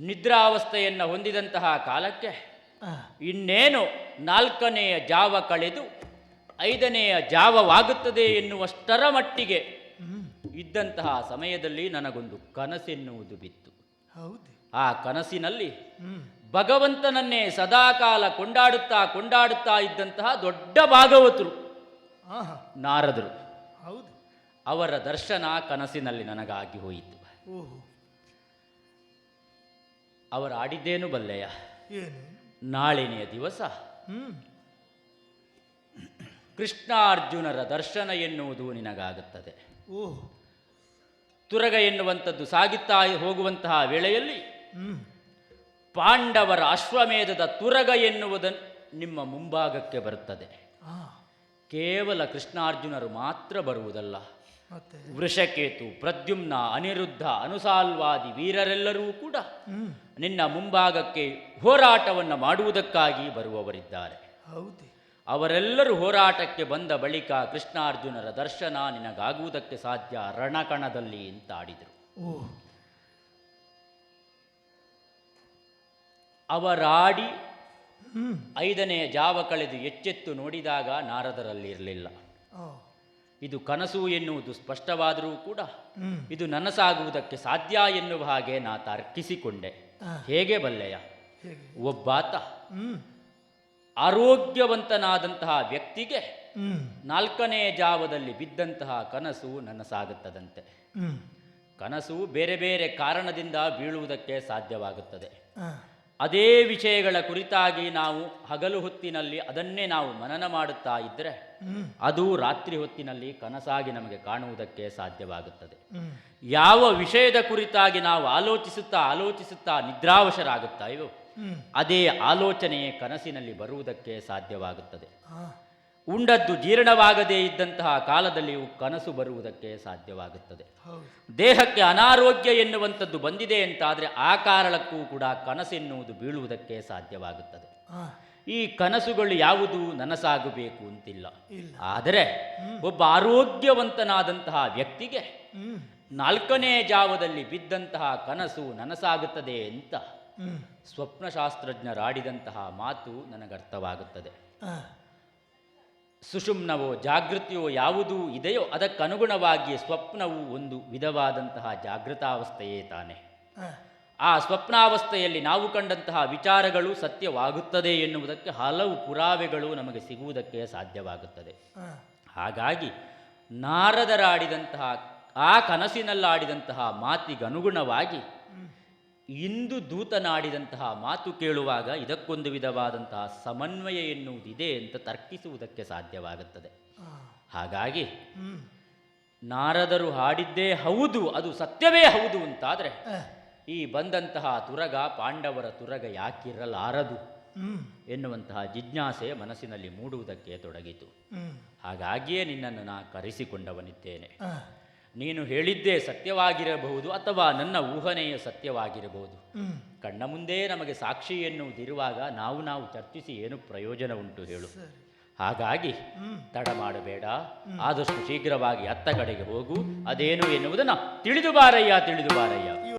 ನಿದ್ರಾವಸ್ಥೆಯನ್ನು ಹೊಂದಿದಂತಹ ಕಾಲಕ್ಕೆ ಇನ್ನೇನು ನಾಲ್ಕನೆಯ ಜಾವ ಕಳೆದು ಐದನೆಯ ಜಾವವಾಗುತ್ತದೆ ಎನ್ನುವಷ್ಟರ ಮಟ್ಟಿಗೆ ಇದ್ದಂತಹ ಸಮಯದಲ್ಲಿ ನನಗೊಂದು ಕನಸೆನ್ನುವುದು ಬಿತ್ತು. ಹೌದು. ಆ ಕನಸಿನಲ್ಲಿ ಭಗವಂತನನ್ನೇ ಸದಾಕಾಲ ಕೊಂಡಾಡುತ್ತಾ ಕೊಂಡಾಡುತ್ತಾ ಇದ್ದಂತಹ ದೊಡ್ಡ ಭಾಗವತರು ನಾರದರು. ಹೌದು. ಅವರ ದರ್ಶನ ಕನಸಿನಲ್ಲಿ ನನಗಾಗಿ ಹೋಯಿತು. ಓಹೋ. ಅವರು ಆಡಿದ್ದೇನು ಬಲ್ಲೆಯ? ಏನು? ನಾಳಿನೆಯ ದಿವಸ. ಹ್ಮ್. ಕೃಷ್ಣಾರ್ಜುನರ ದರ್ಶನ ಎನ್ನುವುದು ನಿನಗಾಗುತ್ತದೆ. ಓಹ್. ತುರಗ ಎನ್ನುವಂಥದ್ದು ಸಾಗುತ್ತಾ ಹೋಗುವಂತಹ ವೇಳೆಯಲ್ಲಿ ಹ್ಮ್. ಪಾಂಡವರ ಅಶ್ವಮೇಧದ ತುರಗ ಎನ್ನುವುದನ್ನು ನಿಮ್ಮ ಮುಂಭಾಗಕ್ಕೆ ಬರುತ್ತದೆ. ಆ. ಕೇವಲ ಕೃಷ್ಣಾರ್ಜುನರು ಮಾತ್ರ ಬರುವುದಲ್ಲ. ಮತ್ತೆ? ವೃಷಕೇತು ಪ್ರದ್ಯುಮ್ನ ಅನಿರುದ್ಧ ಅನುಸಾಲ್ವಾದಿ ವೀರರೆಲ್ಲರೂ ಕೂಡ ಹ್ಮ್. ನಿನ್ನ ಮುಂಭಾಗಕ್ಕೆ ಹೋರಾಟವನ್ನು ಮಾಡುವುದಕ್ಕಾಗಿ ಬರುವವರಿದ್ದಾರೆ. ಹೌದು. ಅವರೆಲ್ಲರೂ ಹೋರಾಟಕ್ಕೆ ಬಂದ ಬಳಿಕ ಕೃಷ್ಣಾರ್ಜುನರ ದರ್ಶನ ನಿನಗಾಗುವುದಕ್ಕೆ ಸಾಧ್ಯ ರಣಕಣದಲ್ಲಿ ಅಂತ ಆಡಿದರು ಅವರಾಡಿ ಐದನೆಯ ಜಾವ ಕಳೆದು ಎಚ್ಚೆತ್ತು ನೋಡಿದಾಗ ನಾರದರಲ್ಲಿರಲಿಲ್ಲ. ಇದು ಕನಸು ಎನ್ನುವುದು ಸ್ಪಷ್ಟವಾದರೂ ಕೂಡ ಇದು ನನಸಾಗುವುದಕ್ಕೆ ಸಾಧ್ಯ ಎನ್ನುವ ಹಾಗೆ ನಾ ತರ್ಕಿಸಿಕೊಂಡೆ. ಹೇಗೆ ಬಲ್ಲೆಯ? ಹೇಗೆ? ಒಬ್ಬಾತ ಆರೋಗ್ಯವಂತನಾದಂತಹ ವ್ಯಕ್ತಿಗೆ ನಾಲ್ಕನೇ ಜಾವದಲ್ಲಿ ಬಿದ್ದಂತಹ ಕನಸು ನನಸಾಗುತ್ತದಂತೆ ಕನಸು ಬೇರೆ ಬೇರೆ ಕಾರಣದಿಂದ ಬೀಳುವುದಕ್ಕೆ ಸಾಧ್ಯವಾಗುತ್ತದೆ. ಅದೇ ವಿಷಯಗಳ ಕುರಿತಾಗಿ ನಾವು ಹಗಲು ಹೊತ್ತಿನಲ್ಲಿ ಅದನ್ನೇ ನಾವು ಮನನ ಮಾಡುತ್ತಾ ಇದ್ದರೆ ಅದು ರಾತ್ರಿ ಹೊತ್ತಿನಲ್ಲಿ ಕನಸಾಗಿ ನಮಗೆ ಕಾಣುವುದಕ್ಕೆ ಸಾಧ್ಯವಾಗುತ್ತದೆ. ಯಾವ ವಿಷಯದ ಕುರಿತಾಗಿ ನಾವು ಆಲೋಚಿಸುತ್ತಾ ಆಲೋಚಿಸುತ್ತಾ ನಿದ್ರಾವಶರಾಗುತ್ತಾ ಇವು ಅದೇ ಆಲೋಚನೆ ಕನಸಿನಲ್ಲಿ ಬರುವುದಕ್ಕೆ ಸಾಧ್ಯವಾಗುತ್ತದೆ. ಉಂಡದ್ದು ಜೀರ್ಣವಾಗದೇ ಇದ್ದಂತಹ ಕಾಲದಲ್ಲಿಯೂ ಕನಸು ಬರುವುದಕ್ಕೆ ಸಾಧ್ಯವಾಗುತ್ತದೆ. ದೇಹಕ್ಕೆ ಅನಾರೋಗ್ಯ ಎನ್ನುವಂಥದ್ದು ಬಂದಿದೆ ಅಂತಾದರೆ ಆ ಕಾರಣಕ್ಕೂ ಕೂಡ ಕನಸೆನ್ನುವುದು ಬೀಳುವುದಕ್ಕೆ ಸಾಧ್ಯವಾಗುತ್ತದೆ. ಈ ಕನಸುಗಳು ಯಾವುದು ನನಸಾಗಬೇಕು ಅಂತಿಲ್ಲ. ಆದರೆ ಒಬ್ಬ ಆರೋಗ್ಯವಂತನಾದಂತಹ ವ್ಯಕ್ತಿಗೆ ನಾಲ್ಕನೇ ಜಾವದಲ್ಲಿ ಬಿದ್ದಂತಹ ಕನಸು ನನಸಾಗುತ್ತದೆ ಅಂತ ಸ್ವಪ್ನಶಾಸ್ತ್ರಜ್ಞರಾಡಿದಂತಹ ಮಾತು ನನಗರ್ಥವಾಗುತ್ತದೆ. ಸುಷುಮ್ನವೋ ಜಾಗೃತಿಯೋ ಯಾವುದು ಇದೆಯೋ ಅದಕ್ಕನುಗುಣವಾಗಿ ಸ್ವಪ್ನವು ಒಂದು ವಿಧವಾದಂತಹ ಜಾಗೃತಾವಸ್ಥೆಯೇ ತಾನೆ. ಆ ಸ್ವಪ್ನಾವಸ್ಥೆಯಲ್ಲಿ ನಾವು ಕಂಡಂತಹ ವಿಚಾರಗಳು ಸತ್ಯವಾಗುತ್ತದೆ ಎನ್ನುವುದಕ್ಕೆ ಹಲವು ಪುರಾವೆಗಳು ನಮಗೆ ಸಿಗುವುದಕ್ಕೆ ಸಾಧ್ಯವಾಗುತ್ತದೆ. ಹಾಗಾಗಿ ನಾರದರಾಡಿದಂತಹ ಆ ಕನಸಿನಲ್ಲಾಡಿದಂತಹ ಮಾತಿಗನುಗುಣವಾಗಿ ಇಂದು ದೂತನಾಡಿದಂತಹ ಮಾತು ಕೇಳುವಾಗ ಇದಕ್ಕೊಂದು ವಿಧವಾದಂತಹ ಸಮನ್ವಯ ಎನ್ನುವುದಿದೆ ಅಂತ ತರ್ಕಿಸುವುದಕ್ಕೆ ಸಾಧ್ಯವಾಗುತ್ತದೆ. ಹಾಗಾಗಿ ನಾರದರು ಹಾಡಿದ್ದೇ ಹೌದು ಅದು ಸತ್ಯವೇ ಹೌದು ಅಂತಾದರೆ ಈ ಬಂದಂತಹ ತುರಗ ಪಾಂಡವರ ತುರಗ ಯಾಕಿರಲಾರದು? ಎನ್ನುವಂತಹ ಜಿಜ್ಞಾಸೆ ಮನಸ್ಸಿನಲ್ಲಿ ಮೂಡುವುದಕ್ಕೆ ತೊಡಗಿತು. ಹಾಗಾಗಿಯೇ ನಿನ್ನನ್ನು ನಾ ಕರೆಸಿಕೊಂಡವನಿದ್ದೇನೆ. ನೀನು ಹೇಳಿದ್ದೇ ಸತ್ಯವಾಗಿರಬಹುದು ಅಥವಾ ನನ್ನ ಊಹನೆಯ ಸತ್ಯವಾಗಿರಬಹುದು. ಕಣ್ಣ ಮುಂದೆ ನಮಗೆ ಸಾಕ್ಷಿ ಎನ್ನುವುದಿರುವಾಗ ನಾವು ನಾವು ಚರ್ಚಿಸಿ ಏನು ಪ್ರಯೋಜನ ಉಂಟು ಹೇಳು. ಹಾಗಾಗಿ ತಡ ಮಾಡಬೇಡ. ಆದಷ್ಟು ಶೀಘ್ರವಾಗಿ ಅತ್ತ ಕಡೆಗೆ ಹೋಗು. ಅದೇನು ಎನ್ನುವುದನ್ನು ತಿಳಿದು ಬಾರಯ್ಯ ತಿಳಿದು ಬಾರಯ್ಯ.